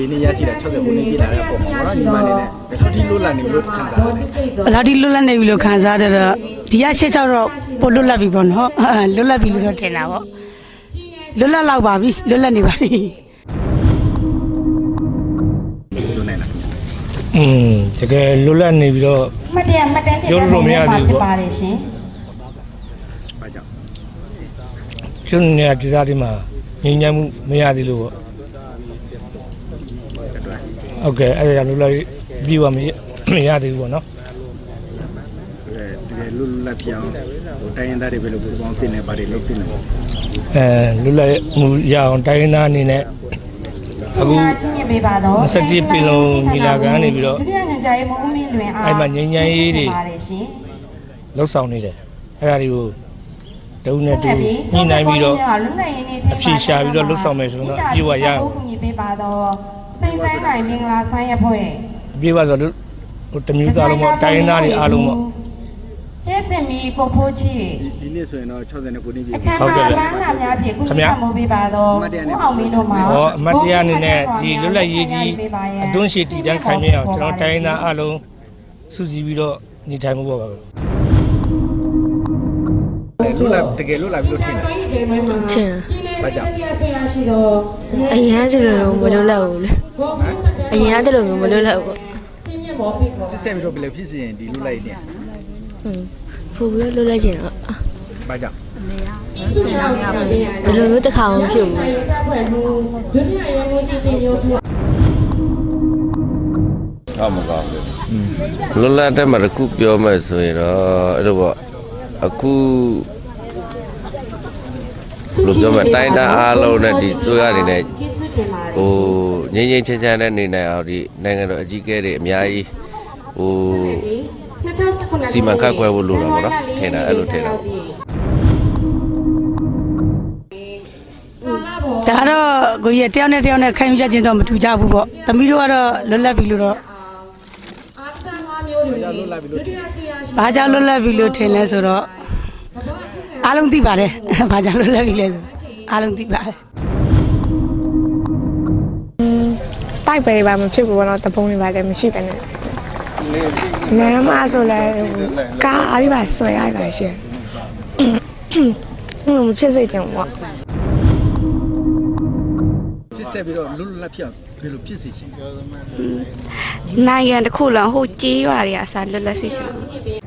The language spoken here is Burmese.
ရင်းနှီးရရှိတာ60ခုနှစ်ပြည့်လာတဲ့ပုံမှာနော်ညီမလေးနဲ့ဘယ်လိုဒီလွတ်လပ်နေလို့ခံစားရလဲဘယ်လောက်ထိလွတ်လပ်နေပြီလို့ခံစားရတော့ဒီကရှေ့ချောက်တော့ပိုလွတ်လပ်ပြီပေါ့နော်လွတ်လပ်ပြီလို့တော့ထင်တာပေါ့လွတ်လပ်လောက်ပါပြီလွတ်လပ်နေပါပြီလို့နိုင်လားอืมတကယ်လွတ်လပ်နေပြီးတော့မှတ်တရမှတ်တမ်းတင်ပြောလို့မရသေးဘူးဖြစ်ပေါ့ပါတယ်ရှင်ဘာကြောင့်ကျွန်းနေဒေသတွေမှာငြိမ်းချမ်းမှုမရသေးလို့ပေါ့အတွက် ဟုတ်ကဲ့အဲ့ဒါကြောင့်လွတ်လပ်ပြီးတော့မရမရသေးဘူးပေါ့နော်တကယ်လွတ်လပ်ပြောင်းဟိုတိုင်းရင်းသားတွေဘယ်လိုပူပေါင်းတင်နေပါတယ်လို့ပြင်နေအဲလွတ်လပ်မှုရအောင်တိုင်းရင်းသားအနေနဲ့အခုချင်းမြပေးပါတော့21ပြည်လုံးညီလာခံနေပြီးတော့ဒုတိယညွှန်ကြားရေးမှူးဦးမင်းလွင်အားအဲ့မှာငြိမ်းချမ်းရေးတွေပါတယ်ရှင်လှုပ်ဆောင်နေတယ်အဲ့ဒါတွေကိုဒုနဲ့တူညှိနှိုင်းပြီးတော့အဖြေရှာပြီးတော့လှုပ်ဆောင်မယ်ဆိုရင်တော့အပြည့်အဝရအောင်ကူညီပေးပါတော့ စိန်ဆိုင်နိုင်မင်္ဂလာဆိုင်ရဖွဲ့ပြေးပါဆိုလို့ဟိုတမျိုးသားလုံးပေါ့တိုင်းရင်းသားတွေအားလုံးပေါ့ရဲစင်မီကိုဖိုးချီဒီနေ့ဆိုရင်တော့60ခုနှစ်ပြည့်အခမ်းအနားပန်းလာများဖြင့်ကုညီဆောင်ပေးပါတော့ဦးအောင်မင်းတို့မှာဟောအမတ်တရားအနေနဲ့ဒီလွတ်လပ်ရေးကြီးအတွန်းရှိတည်တန်းခိုင်မြဲအောင်ကျွန်တော်တိုင်းရင်းသားအားလုံးစုစည်းပြီးတော့ညီထိုင်မှုပေါ့ပါပဲလွတ်လပ်တကယ်လွတ်လပ်ပြီးလို့ထင်တယ်ချင် ဘာကြောင့်အရင်ကတည်းကမလွတ်လပ်ဘူးလေအရင်ကတည်းကမလွတ်လပ်ဘူးစစ်ဆက်ပြီးတော့ဘယ်လိုဖြစ်စီရင်ဒီလွတ်လိုက်နေဟွန်းဖူပြီးလွတ်လိုက်ခြင်းတော့ဘာကြောင့်ဒီလိုမျိုးတစ်ခါမှဖြစ်ဘူးဒုတိယရေမျိုးကြည်တင်မျိုးထူအမကောင်းဘူးလွတ်လပ်တဲ့မှာတခုပြောမယ်ဆိုရင်တော့အဲ့လိုပေါ့အခု ဘယ်လိုပြောမလဲတိုင်းတာအားလုံးနဲ့ဒီဆိုရအနေနဲ့ကျေးဇူးတင်ပါတယ်ဟိုငြိမ်းငြိမ်းချမ်းချမ်းနဲ့နေနိုင်အောင်ဒီနိုင်ငံတော်အကြီးအကဲတွေအများကြီးဟို2019စီမံခန့်ခွဲဖို့လိုတာပေါ့နော်ထင်တာအဲ့လိုထင်တာဒါကတော့ကိုကြီးကတယောက်နဲ့တယောက်နဲ့ခိုင်းကြခြင်းတော့မထူကြဘူးပေါ့သမီးတို့ကတော့လွတ်လပ်ပြီလို့တော့အားစံငါးမျိုးတွေလွတ်လပ်ပြီးလို့ထင်တယ်ဘာကြောင့်လွတ်လပ်ပြီလို့ထင်လဲဆိုတော့ အားလုံးသိပါတယ်ဘာကြောင့်လွတ်လပ်ပြီလဲဆိုအားလုံးသိပါတယ်တိုက်ပဲပါမဖြစ်ဘူးပေါ့နော်တပုံးတွေပါလည်းမရှိပဲနဲ့လမ်းမဆိုလဲကားအားလေးပါဆွဲရပါရှင်ဟိုမဖြစ်စေချင်ဘူးပေါ့စစ်ဆက်ပြီးတော့လွတ်လပ်ပြောင်းဘယ်လိုဖြစ်စီချင်နိုင်ငံတစ်ခုလုံးဟိုကြေးရွာတွေအစားလွတ်လပ်စီရှင်